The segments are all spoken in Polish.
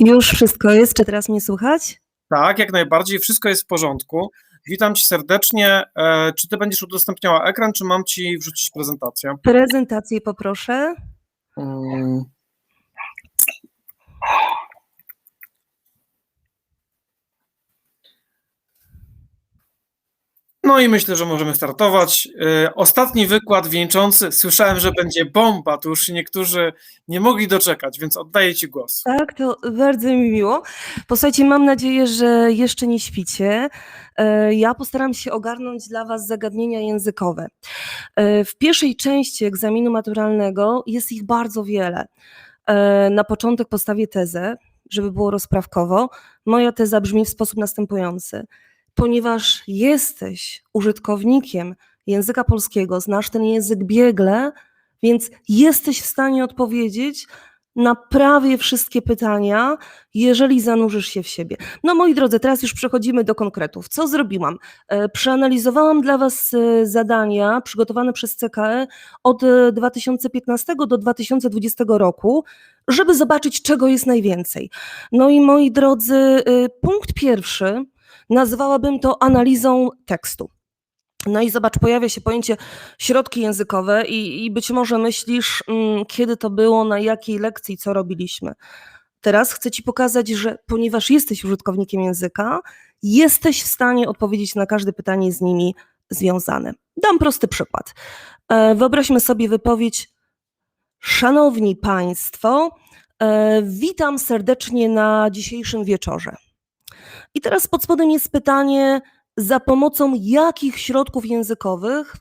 Już wszystko jest. Czy teraz mnie słychać? Tak, jak najbardziej, wszystko jest w porządku. Witam cię serdecznie. E, Czy ty będziesz udostępniała ekran, czy mam ci wrzucić prezentację? Prezentację poproszę. Mm. No i myślę, że możemy startować. E, Ostatni wykład wieńczący. Słyszałem, że będzie bomba. Tu już niektórzy nie mogli doczekać, więc oddaję ci głos. Tak, to bardzo mi miło. Posłuchajcie, mam nadzieję, że jeszcze nie śpicie. E, Ja postaram się ogarnąć dla Was zagadnienia językowe. E, W pierwszej części egzaminu maturalnego jest ich bardzo wiele. Na początek postawię tezę, żeby było rozprawkowo. Moja teza brzmi w sposób następujący. Ponieważ jesteś użytkownikiem języka polskiego, znasz ten język biegle, więc jesteś w stanie odpowiedzieć na prawie wszystkie pytania, jeżeli zanurzysz się w siebie. No moi drodzy, teraz już przechodzimy do konkretów. Co zrobiłam? E, Przeanalizowałam dla Was e, zadania przygotowane przez CKE od e, 2015 do 2020 roku, żeby zobaczyć, czego jest najwięcej. No i moi drodzy, e, punkt pierwszy nazwałabym to analizą tekstu. No i zobacz, pojawia się pojęcie środki językowe i, i być może myślisz, mm, kiedy to było, na jakiej lekcji, co robiliśmy. Teraz chcę Ci pokazać, że ponieważ jesteś użytkownikiem języka, jesteś w stanie odpowiedzieć na każde pytanie z nimi związane. Dam prosty przykład. E, Wyobraźmy sobie wypowiedź: Szanowni Państwo, e, witam serdecznie na dzisiejszym wieczorze. I teraz pod spodem jest pytanie, za pomocą jakich środków językowych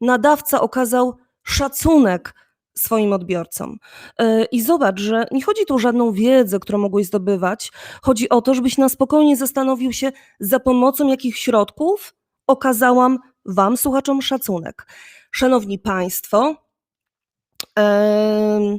nadawca okazał szacunek swoim odbiorcom. Yy, I zobacz, że nie chodzi tu o żadną wiedzę, którą mogłeś zdobywać. Chodzi o to, żebyś na spokojnie zastanowił się, za pomocą jakich środków okazałam Wam, słuchaczom, szacunek. Szanowni Państwo, em,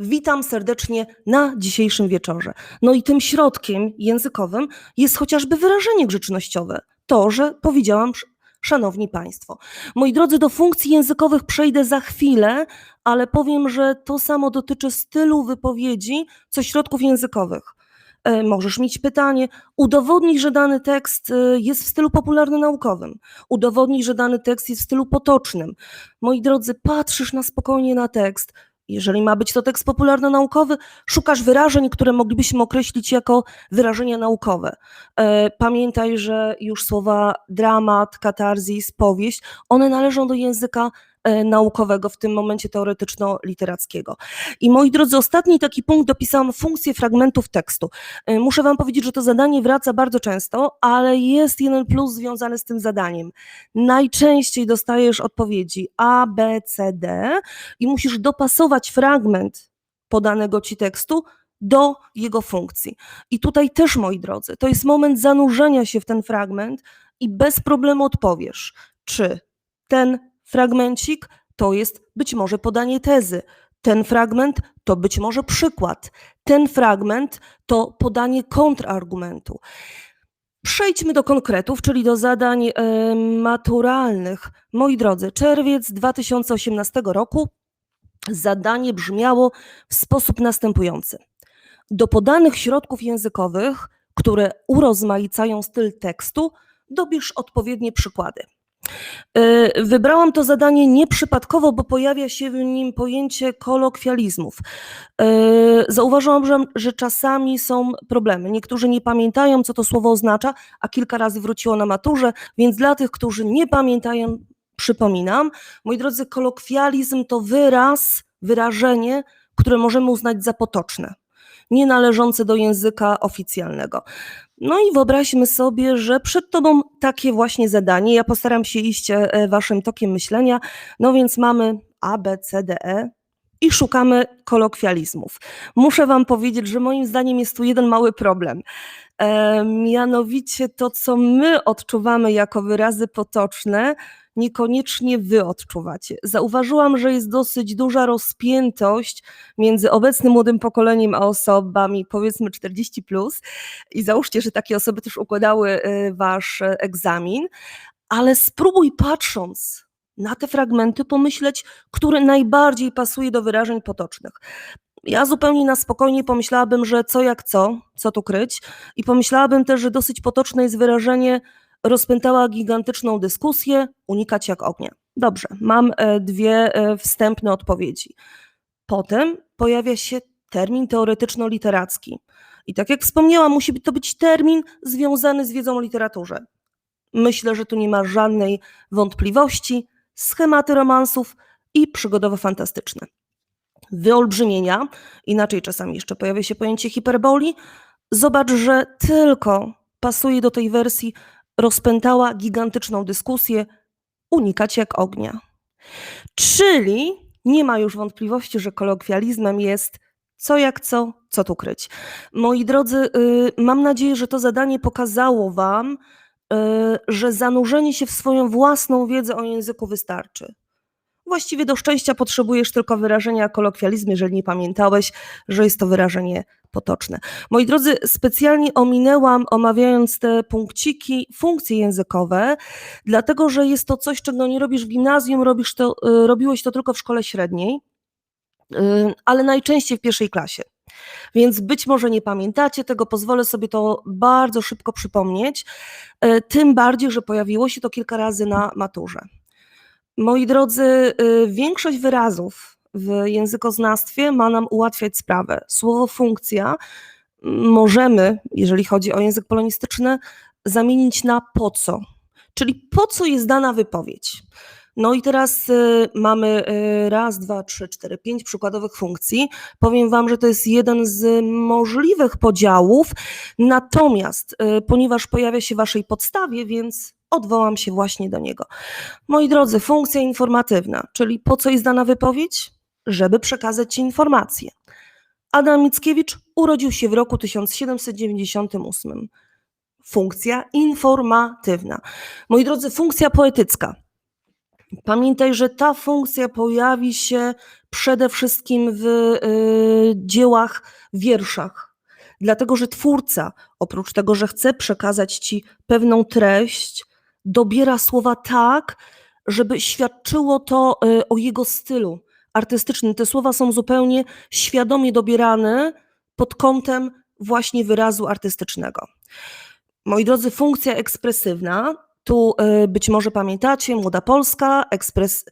witam serdecznie na dzisiejszym wieczorze. No i tym środkiem językowym jest chociażby wyrażenie grzecznościowe. To, że powiedziałam, sz- szanowni państwo. Moi drodzy, do funkcji językowych przejdę za chwilę, ale powiem, że to samo dotyczy stylu wypowiedzi, co środków językowych. E, Możesz mieć pytanie, udowodnij, że dany tekst e, jest w stylu popularno-naukowym. Udowodnij, że dany tekst jest w stylu potocznym. Moi drodzy, patrzysz na spokojnie na tekst, jeżeli ma być to tekst popularno-naukowy, szukasz wyrażeń, które moglibyśmy określić jako wyrażenia naukowe. E, Pamiętaj, że już słowa dramat, katarzis, powieść, one należą do języka naukowego, w tym momencie teoretyczno-literackiego. I moi drodzy, ostatni taki punkt dopisałam funkcję fragmentów tekstu. E, Muszę Wam powiedzieć, że to zadanie wraca bardzo często, ale jest jeden plus związany z tym zadaniem. Najczęściej dostajesz odpowiedzi A, B, C, D i musisz dopasować fragment podanego ci tekstu do jego funkcji. I tutaj też, moi drodzy, to jest moment zanurzenia się w ten fragment i bez problemu odpowiesz, czy ten fragmencik to jest być może podanie tezy, ten fragment to być może przykład, ten fragment to podanie kontrargumentu. Przejdźmy do konkretów, czyli do zadań e, maturalnych. Moi drodzy, czerwiec 2018 roku zadanie brzmiało w sposób następujący. Do podanych środków językowych, które urozmaicają styl tekstu, dobierz odpowiednie przykłady. E, Wybrałam to zadanie nieprzypadkowo, bo pojawia się w nim pojęcie kolokwializmów. E, Zauważyłam, że, że czasami są problemy. Niektórzy nie pamiętają, co to słowo oznacza, a kilka razy wróciło na maturze, więc dla tych, którzy nie pamiętają, przypominam. Moi drodzy, kolokwializm to wyraz, wyrażenie, które możemy uznać za potoczne, nie należące do języka oficjalnego. No i wyobraźmy sobie, że przed Tobą takie właśnie zadanie. Ja postaram się iść e, Waszym tokiem myślenia. No więc mamy A, B, C, D, E i szukamy kolokwializmów. Muszę Wam powiedzieć, że moim zdaniem jest tu jeden mały problem. E, mianowicie to, co my odczuwamy jako wyrazy potoczne, niekoniecznie Wy odczuwacie. Zauważyłam, że jest dosyć duża rozpiętość między obecnym młodym pokoleniem a osobami powiedzmy 40 plus i załóżcie, że takie osoby też układały e, Wasz egzamin, ale spróbuj patrząc na te fragmenty pomyśleć, który najbardziej pasuje do wyrażeń potocznych. Ja zupełnie na spokojnie pomyślałabym, że co jak co, co tu kryć, i pomyślałabym też, że dosyć potoczne jest wyrażenie rozpętała gigantyczną dyskusję, unikać jak ognia. Dobrze, mam e, dwie e, wstępne odpowiedzi. Potem pojawia się termin teoretyczno-literacki. I tak jak wspomniałam, musi to być termin związany z wiedzą o literaturze. Myślę, że tu nie ma żadnej wątpliwości. Schematy romansów i przygodowo-fantastyczne. Wyolbrzymienia, inaczej czasami jeszcze pojawia się pojęcie hiperboli. Zobacz, że tylko pasuje do tej wersji rozpętała gigantyczną dyskusję, unikać jak ognia. Czyli nie ma już wątpliwości, że kolokwializmem jest co jak co, co tu kryć. Moi drodzy, y, mam nadzieję, że to zadanie pokazało Wam, y, że zanurzenie się w swoją własną wiedzę o języku wystarczy. Właściwie do szczęścia potrzebujesz tylko wyrażenia kolokwializm, jeżeli nie pamiętałeś, że jest to wyrażenie potoczne. Moi drodzy, specjalnie ominęłam, omawiając te punkciki, funkcje językowe, dlatego że jest to coś, czego nie robisz w gimnazjum, robisz to, y, robiłeś to tylko w szkole średniej, y, ale najczęściej w pierwszej klasie. Więc być może nie pamiętacie tego, pozwolę sobie to bardzo szybko przypomnieć, y, tym bardziej, że pojawiło się to kilka razy na maturze. Moi drodzy, y, większość wyrazów w językoznawstwie ma nam ułatwiać sprawę. Słowo funkcja możemy, jeżeli chodzi o język polonistyczny, zamienić na po co, czyli po co jest dana wypowiedź. No i teraz y, mamy y, raz, dwa, trzy, cztery, pięć przykładowych funkcji. Powiem Wam, że to jest jeden z możliwych podziałów, natomiast y, ponieważ pojawia się w Waszej podstawie, więc odwołam się właśnie do niego. Moi drodzy, funkcja informatywna, czyli po co jest dana wypowiedź? Żeby przekazać Ci informację. Adam Mickiewicz urodził się w roku 1798. Funkcja informatywna. Moi drodzy, funkcja poetycka. Pamiętaj, że ta funkcja pojawi się przede wszystkim w y, dziełach, wierszach. Dlatego, że twórca, oprócz tego, że chce przekazać ci pewną treść, dobiera słowa tak, żeby świadczyło to y, o jego stylu artystycznym. Te słowa są zupełnie świadomie dobierane pod kątem właśnie wyrazu artystycznego. Moi drodzy, funkcja ekspresywna, tu y, być może pamiętacie, Młoda Polska, ekspres,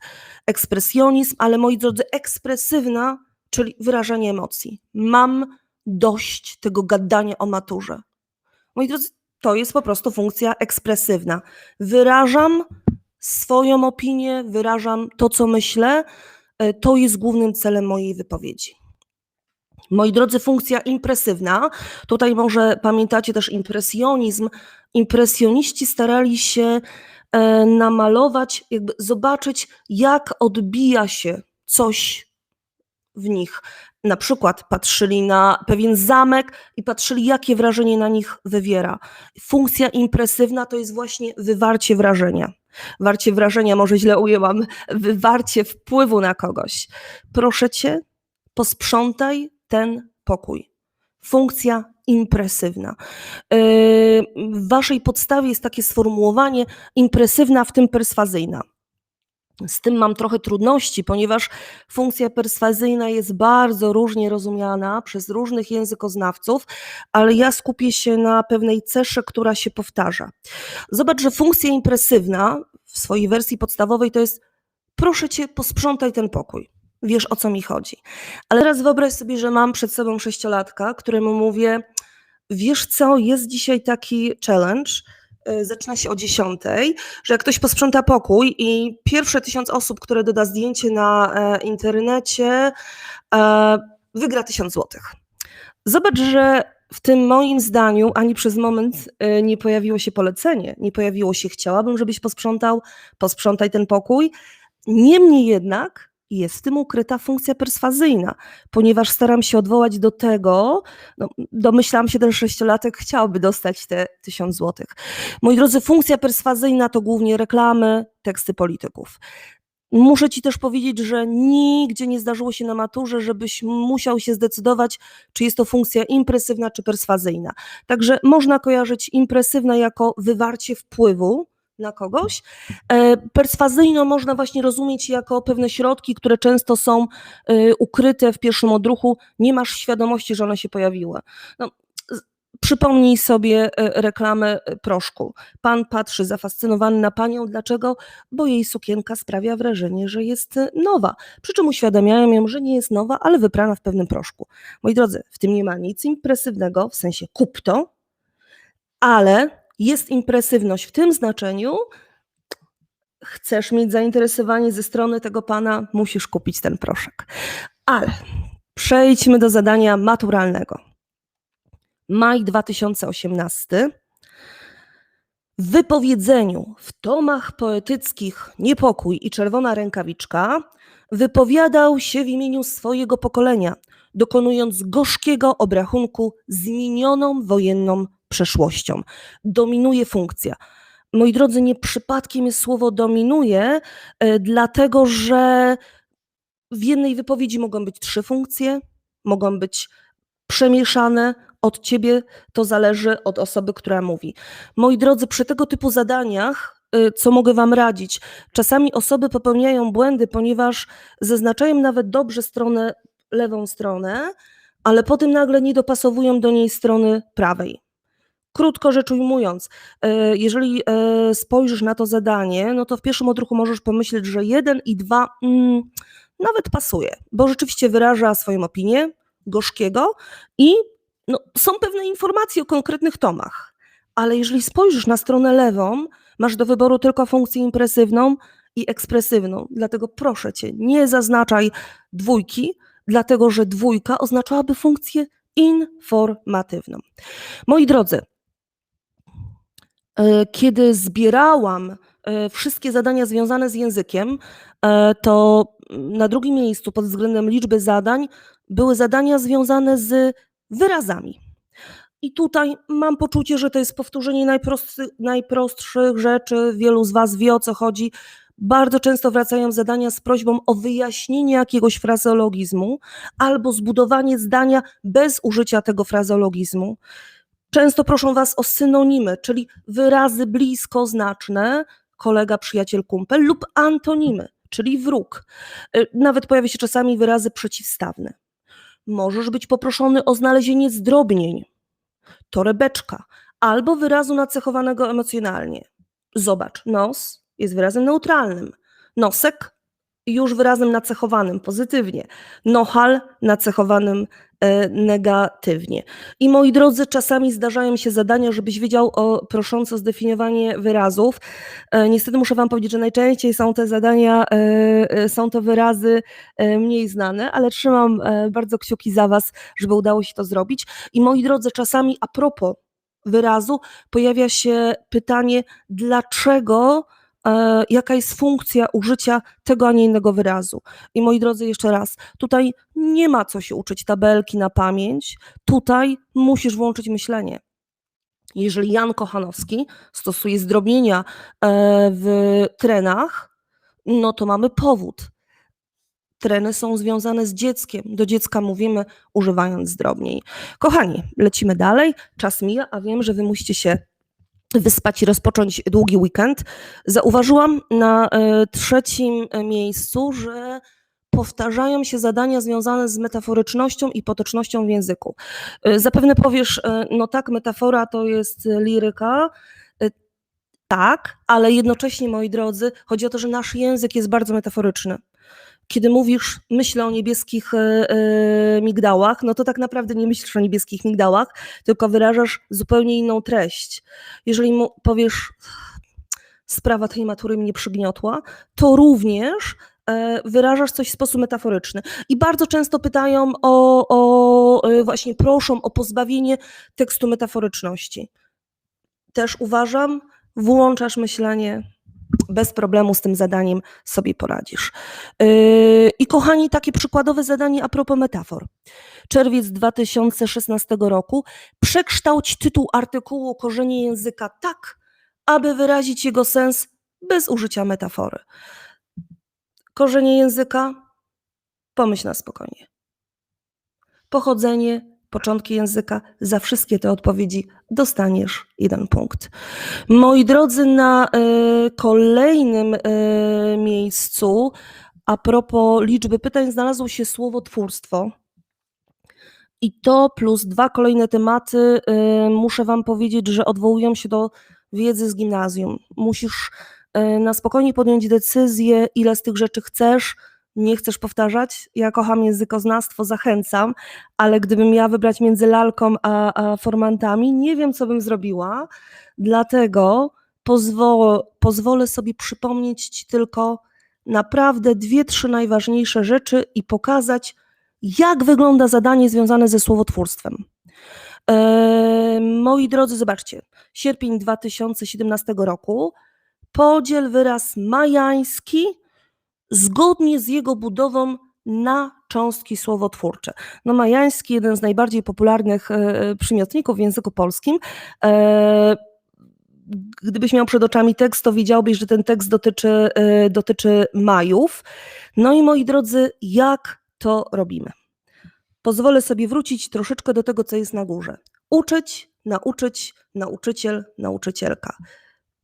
ekspresjonizm, ale moi drodzy, ekspresywna, czyli wyrażanie emocji. Mam dość tego gadania o maturze. Moi drodzy, to jest po prostu funkcja ekspresywna. Wyrażam swoją opinię, wyrażam to, co myślę. y, To jest głównym celem mojej wypowiedzi. Moi drodzy, funkcja impresywna. Tutaj może pamiętacie też impresjonizm. Impresjoniści starali się e, namalować, jakby zobaczyć, jak odbija się coś w nich. Na przykład patrzyli na pewien zamek i patrzyli, jakie wrażenie na nich wywiera. Funkcja impresywna to jest właśnie wywarcie wrażenia. Warcie wrażenia, może źle ujęłam, wywarcie wpływu na kogoś. Proszę cię, posprzątaj ten pokój. Funkcja impresywna. Yy, W waszej podstawie jest takie sformułowanie impresywna, w tym perswazyjna. Z tym mam trochę trudności, ponieważ funkcja perswazyjna jest bardzo różnie rozumiana przez różnych językoznawców, ale ja skupię się na pewnej cesze, która się powtarza. Zobacz, że funkcja impresywna w swojej wersji podstawowej to jest proszę cię, posprzątaj ten pokój. Wiesz o co mi chodzi. Ale teraz wyobraź sobie, że mam przed sobą sześciolatka, któremu mówię: Wiesz co, jest dzisiaj taki challenge. Y, Zaczyna się o 10, że jak ktoś posprząta pokój i pierwsze tysiąc osób, które doda zdjęcie na e, internecie, e, wygra tysiąc złotych. Zobacz, że w tym moim zdaniu ani przez moment y, nie pojawiło się polecenie, nie pojawiło się chciałabym, żebyś posprzątał, posprzątaj ten pokój. Niemniej jednak jest w tym ukryta funkcja perswazyjna, ponieważ staram się odwołać do tego, no, domyślam się, że sześciolatek chciałby dostać te tysiąc złotych. Moi drodzy, funkcja perswazyjna to głównie reklamy, teksty polityków. Muszę ci też powiedzieć, że nigdzie nie zdarzyło się na maturze, żebyś musiał się zdecydować, czy jest to funkcja impresywna czy perswazyjna. Także można kojarzyć impresywna jako wywarcie wpływu, na kogoś. E, Perswazyjną można właśnie rozumieć jako pewne środki, które często są e, ukryte w pierwszym odruchu. Nie masz świadomości, że one się pojawiły. No, przypomnij sobie e, reklamę proszku. Pan patrzy zafascynowany na panią. Dlaczego? Bo jej sukienka sprawia wrażenie, że jest nowa. Przy czym uświadamiają ją, że nie jest nowa, ale wyprana w pewnym proszku. Moi drodzy, w tym nie ma nic impresywnego, w sensie kup to, ale jest impresywność w tym znaczeniu, chcesz mieć zainteresowanie ze strony tego pana, musisz kupić ten proszek. Ale przejdźmy do zadania maturalnego. Maj 2018. W wypowiedzeniu w tomach poetyckich Niepokój i Czerwona Rękawiczka wypowiadał się w imieniu swojego pokolenia, dokonując gorzkiego obrachunku z minioną wojenną przeszłością. Dominuje funkcja. Moi drodzy, nie przypadkiem jest słowo dominuje, e, dlatego że w jednej wypowiedzi mogą być trzy funkcje, mogą być przemieszane. Od ciebie to zależy od osoby, która mówi. Moi drodzy, przy tego typu zadaniach, y, co mogę Wam radzić, czasami osoby popełniają błędy, ponieważ zaznaczają nawet dobrze stronę, lewą stronę, ale potem nagle nie dopasowują do niej strony prawej. Krótko rzecz ujmując, e, jeżeli e, spojrzysz na to zadanie, no to w pierwszym odruchu możesz pomyśleć, że jeden i dwa mm, nawet pasuje, bo rzeczywiście wyraża swoją opinię gorzkiego i no, są pewne informacje o konkretnych tomach. Ale jeżeli spojrzysz na stronę lewą, masz do wyboru tylko funkcję impresywną i ekspresywną. Dlatego proszę cię, nie zaznaczaj dwójki, dlatego że dwójka oznaczałaby funkcję informatywną. Moi drodzy, kiedy zbierałam e, wszystkie zadania związane z językiem, e, to na drugim miejscu pod względem liczby zadań były zadania związane z wyrazami. I tutaj mam poczucie, że to jest powtórzenie najprostszy, najprostszych rzeczy. Wielu z Was wie o co chodzi. Bardzo często wracają zadania z prośbą o wyjaśnienie jakiegoś frazeologizmu albo zbudowanie zdania bez użycia tego frazeologizmu. Często proszą Was o synonimy, czyli wyrazy bliskoznaczne, kolega, przyjaciel, kumpel, lub antonimy, czyli wróg. Y, Nawet pojawia się czasami wyrazy przeciwstawne. Możesz być poproszony o znalezienie zdrobnień, torebeczka, albo wyrazu nacechowanego emocjonalnie. Zobacz, nos jest wyrazem neutralnym, nosek już wyrazem nacechowanym pozytywnie, nohal nacechowanym e, negatywnie. I moi drodzy, czasami zdarzają się zadania, żebyś wiedział o proszące o zdefiniowanie wyrazów. E, niestety muszę Wam powiedzieć, że najczęściej są te zadania, e, są to wyrazy mniej znane, ale trzymam bardzo kciuki za Was, żeby udało się to zrobić. I moi drodzy, czasami a propos wyrazu pojawia się pytanie, dlaczego, jaka jest funkcja użycia tego, a nie innego wyrazu. I moi drodzy, jeszcze raz, tutaj nie ma co się uczyć tabelki na pamięć, tutaj musisz włączyć myślenie. Jeżeli Jan Kochanowski stosuje zdrobnienia e, w trenach, no to mamy powód. Treny są związane z dzieckiem. Do dziecka mówimy używając zdrobnień. Kochani, lecimy dalej. Czas mija, a wiem, że wy musicie się wyspać i rozpocząć długi weekend. Zauważyłam na e, trzecim e, miejscu, że powtarzają się zadania związane z metaforycznością i potocznością w języku. E, Zapewne powiesz, no tak, metafora to jest liryka. Tak, ale jednocześnie, moi drodzy, chodzi o to, że nasz język jest bardzo metaforyczny kiedy mówisz, myślę o niebieskich e, e, migdałach, no to tak naprawdę nie myślisz o niebieskich migdałach, tylko wyrażasz zupełnie inną treść. Jeżeli powiesz, sprawa tej matury mnie przygniotła, to również e, wyrażasz coś w sposób metaforyczny. I bardzo często pytają o, o właśnie proszą o pozbawienie tekstu metaforyczności. Też uważam, włączasz myślenie, bez problemu z tym zadaniem sobie poradzisz. Yy, I kochani, takie przykładowe zadanie a propos metafor. Czerwiec 2016 roku. Przekształć tytuł artykułu Korzenie języka tak, aby wyrazić jego sens bez użycia metafory. Korzenie języka? Pomyśl na spokojnie. Pochodzenie? Początki języka. Za wszystkie te odpowiedzi dostaniesz jeden punkt. Moi drodzy, na e, kolejnym e, miejscu, a propos liczby pytań, znalazło się słowotwórstwo. I to plus dwa kolejne tematy, e, muszę Wam powiedzieć, że odwołują się do wiedzy z gimnazjum. Musisz na spokojnie podjąć decyzję, ile z tych rzeczy chcesz, nie chcesz powtarzać. Ja kocham językoznawstwo, zachęcam, ale gdybym miała wybrać między lalką a, a formantami, nie wiem, co bym zrobiła. Dlatego pozwolę, pozwolę sobie przypomnieć Ci tylko naprawdę dwie, trzy najważniejsze rzeczy i pokazać, jak wygląda zadanie związane ze słowotwórstwem. Eee, moi drodzy, zobaczcie, sierpień 2017 roku, podziel wyraz majański zgodnie z jego budową na cząstki słowotwórcze. No majański, jeden z najbardziej popularnych e, przymiotników w języku polskim. E, gdybyś miał przed oczami tekst, to wiedziałbyś, że ten tekst dotyczy, e, dotyczy Majów. No i moi drodzy, jak to robimy? Pozwolę sobie wrócić troszeczkę do tego, co jest na górze. Uczyć, nauczyć, nauczyciel, nauczycielka.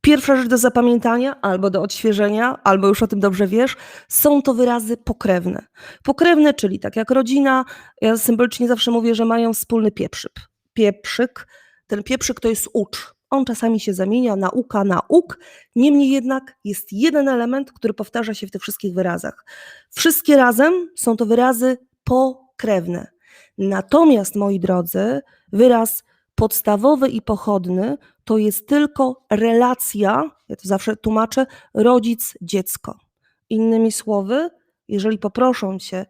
Pierwsza rzecz do zapamiętania, albo do odświeżenia, albo już o tym dobrze wiesz, są to wyrazy pokrewne. Pokrewne, czyli tak jak rodzina, ja symbolicznie zawsze mówię, że mają wspólny pieprzyk. Pieprzyk, ten pieprzyk to jest ucz. On czasami się zamienia nauka na uk, niemniej jednak jest jeden element, który powtarza się w tych wszystkich wyrazach. Wszystkie razem są to wyrazy pokrewne. Natomiast, moi drodzy, wyraz podstawowy i pochodny to jest tylko relacja, ja to zawsze tłumaczę, rodzic-dziecko. Innymi słowy, jeżeli poproszą cię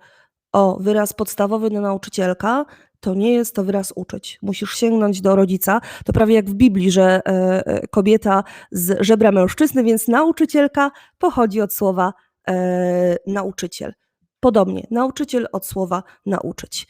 o wyraz podstawowy do nauczycielka, to nie jest to wyraz uczyć. Musisz sięgnąć do rodzica. To prawie jak w Biblii, że e, e, kobieta z żebra mężczyzny, więc nauczycielka pochodzi od słowa e, nauczyciel. Podobnie, nauczyciel od słowa nauczyć.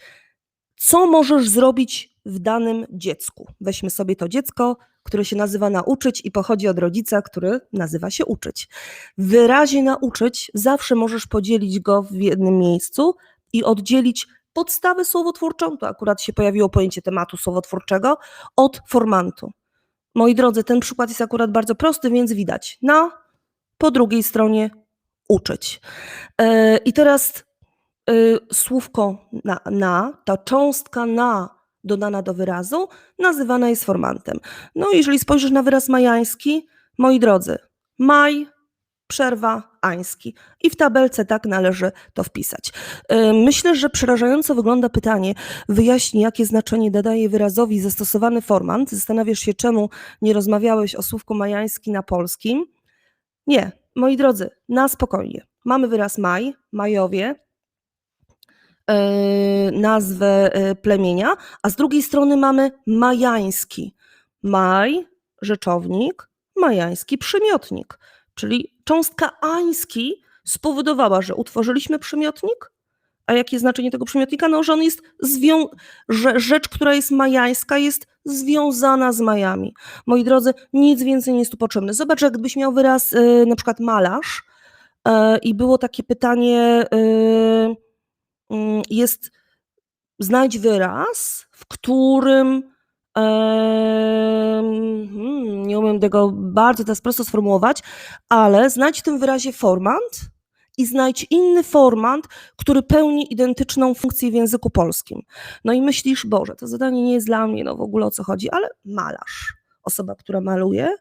Co możesz zrobić w danym dziecku? Weźmy sobie to dziecko, które się nazywa nauczyć i pochodzi od rodzica, który nazywa się uczyć. W wyrazie nauczyć zawsze możesz podzielić go w jednym miejscu i oddzielić podstawę słowotwórczą, to akurat się pojawiło pojęcie tematu słowotwórczego, od formantu. Moi drodzy, ten przykład jest akurat bardzo prosty, więc widać na, po drugiej stronie uczyć. Yy, I teraz yy, słówko na, na, ta cząstka na dodana do wyrazu, nazywana jest formantem. No jeżeli spojrzysz na wyraz majański, moi drodzy, maj, przerwa, ański. I w tabelce tak należy to wpisać. Yy, Myślę, że przerażająco wygląda pytanie, wyjaśnij, jakie znaczenie nadaje wyrazowi zastosowany formant. Zastanawiasz się, czemu nie rozmawiałeś o słówku majański na polskim. Nie, moi drodzy, na spokojnie. Mamy wyraz maj, majowie, nazwę e, plemienia, a z drugiej strony mamy majański. Maj, rzeczownik, majański, przymiotnik. Czyli cząstka ański spowodowała, że utworzyliśmy przymiotnik, a jakie znaczenie tego przymiotnika? No, że on jest zwią- że rzecz, która jest majańska, jest związana z majami. Moi drodzy, nic więcej nie jest tu potrzebne. Zobacz, jak gdybyś miał wyraz e, na przykład malarz e, i było takie pytanie, e, mm, jest znajdź wyraz, w którym hmm, nie umiem tego bardzo teraz prosto sformułować, ale znajdź w tym wyrazie formant i znajdź inny formant, który pełni identyczną funkcję w języku polskim. No i myślisz, Boże, to zadanie nie jest dla mnie, no w ogóle o co chodzi, ale malarz, osoba, która maluje,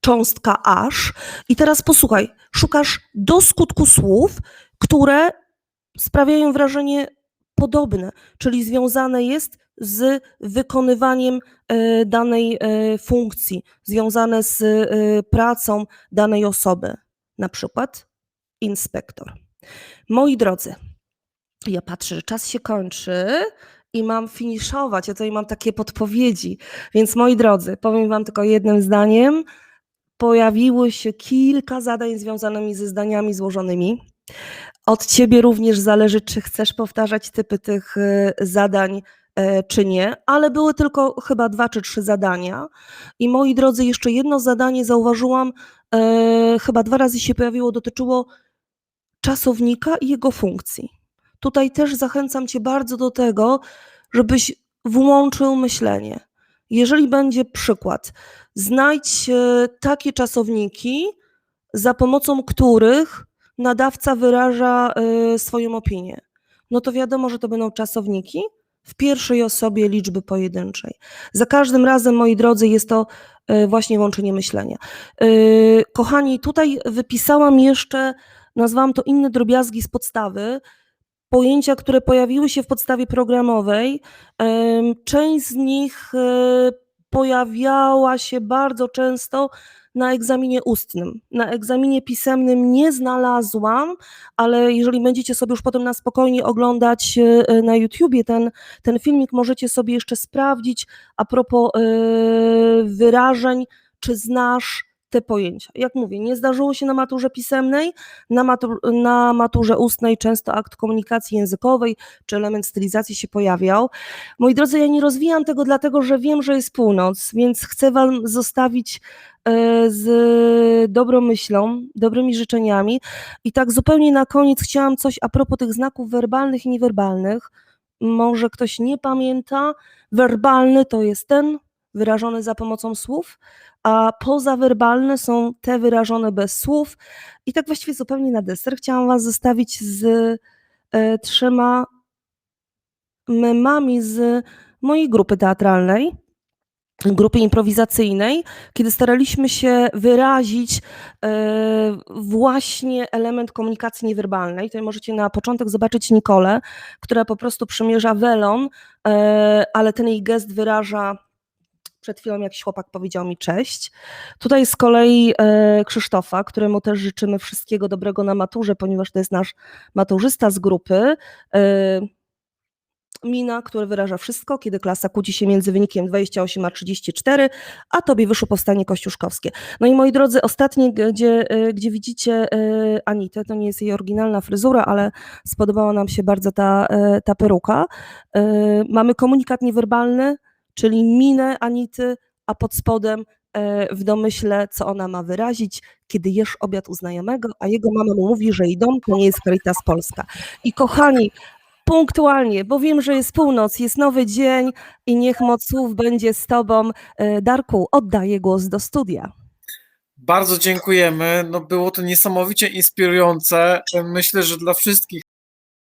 cząstka aż. I teraz posłuchaj, szukasz do skutku słów, które sprawiają wrażenie podobne, czyli związane jest z wykonywaniem e, danej e, funkcji, związane z e, pracą danej osoby, na przykład inspektor. Moi drodzy, ja patrzę, że czas się kończy i mam finiszować. Ja tutaj mam takie podpowiedzi. Więc moi drodzy, powiem Wam tylko jednym zdaniem. Pojawiło się kilka zadań związanych ze zdaniami złożonymi. Od Ciebie również zależy, czy chcesz powtarzać typy tych e, zadań, e, czy nie, ale były tylko chyba dwa czy trzy zadania. I moi drodzy, jeszcze jedno zadanie zauważyłam, e, chyba dwa razy się pojawiło, dotyczyło czasownika i jego funkcji. Tutaj też zachęcam Cię bardzo do tego, żebyś włączył myślenie. Jeżeli będzie przykład, znajdź e, takie czasowniki, za pomocą których nadawca wyraża e, swoją opinię. No to wiadomo, że to będą czasowniki w pierwszej osobie liczby pojedynczej. Za każdym razem, moi drodzy, jest to e, właśnie łączenie myślenia. E, Kochani, tutaj wypisałam jeszcze, nazwałam to inne drobiazgi z podstawy, pojęcia, które pojawiły się w podstawie programowej. Część z nich pojawiała się bardzo często na egzaminie ustnym. Na egzaminie pisemnym nie znalazłam, ale jeżeli będziecie sobie już potem na spokojnie oglądać e, na YouTubie ten, ten filmik, możecie sobie jeszcze sprawdzić a propos e, wyrażeń, czy znasz te pojęcia. Jak mówię, nie zdarzyło się na maturze pisemnej, na, matur, na maturze ustnej często akt komunikacji językowej czy element stylizacji się pojawiał. Moi drodzy, ja nie rozwijam tego dlatego, że wiem, że jest północ, więc chcę Wam zostawić e, z dobrą myślą, dobrymi życzeniami. I tak zupełnie na koniec chciałam coś a propos tych znaków werbalnych i niewerbalnych. Może ktoś nie pamięta. Werbalny to jest ten wyrażony za pomocą słów, a pozawerbalne są te wyrażone bez słów. I tak właściwie zupełnie na deser chciałam Was zostawić z e, trzema memami z mojej grupy teatralnej, grupy improwizacyjnej, kiedy staraliśmy się wyrazić e, właśnie element komunikacji niewerbalnej. Tutaj możecie na początek zobaczyć Nikolę, która po prostu przymierza welon, e, ale ten jej gest wyraża przed chwilą jakiś chłopak powiedział mi cześć. Tutaj z kolei e, Krzysztofa, któremu też życzymy wszystkiego dobrego na maturze, ponieważ to jest nasz maturzysta z grupy. E, Mina, który wyraża wszystko, kiedy klasa kłóci się między wynikiem 28 a 34, a tobie wyszło powstanie kościuszkowskie. No i moi drodzy, ostatnie, gdzie, e, gdzie widzicie Anitę, to nie jest jej oryginalna fryzura, ale spodobała nam się bardzo ta, ta peruka. Mamy komunikat niewerbalny, czyli minę Anity, a pod spodem e, w domyśle, co ona ma wyrazić, kiedy jesz obiad u znajomego, a jego mama mu mówi, że jej dom to nie jest Caritas Polska. I kochani, punktualnie, bo wiem, że jest północ, jest nowy dzień i niech moc słów będzie z tobą. E, Darku, oddaję głos do studia. Bardzo dziękujemy. No było to niesamowicie inspirujące. Myślę, że dla wszystkich